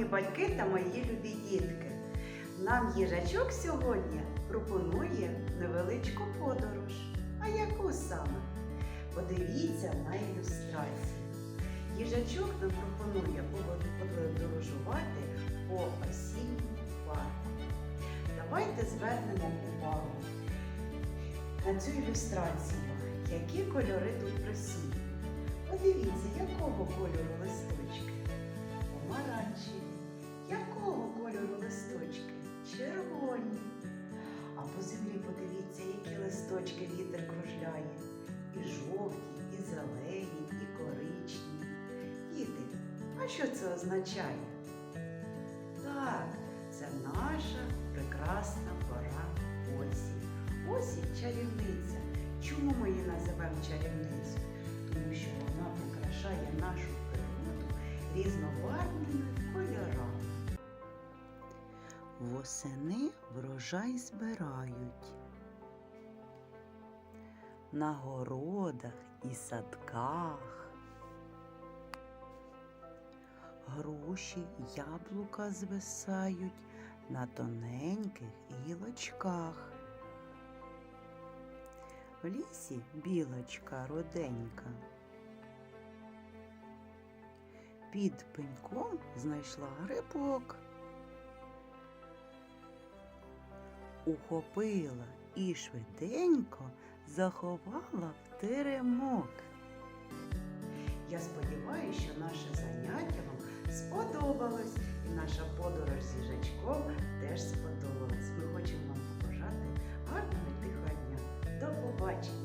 батьки та мої любі дітки. Нам їжачок сьогодні пропонує невеличку подорож. А яку саме? Подивіться на ілюстрації. Їжачок нам пропонує подорожувати по осінньому парку. Давайте звернемо увагу на цю ілюстрацію. Які кольори тут присутні? Подивіться, якого кольору подивіться, які листочки вітер кружляє. І жовті, і зелені, і коричневі. Діти, а що це означає? Так, це наша прекрасна пора осінь. Осінь чарівниця. Чому ми її називаємо чарівницею? Тому що вона прикрашає нашу природу різнобарвними кольорами. Восени врожай збирають. На городах і садках. Груші, яблука звисають на тоненьких гілочках. В лісі білочка роденька. Під пеньком знайшла грибок. Ухопила і швиденько заховала в теремок. Я сподіваюся, що наше заняття вам сподобалось і наша подорож з їжачком теж сподобалась. Ми хочемо вам побажати гарного і тихого дня. До побачення!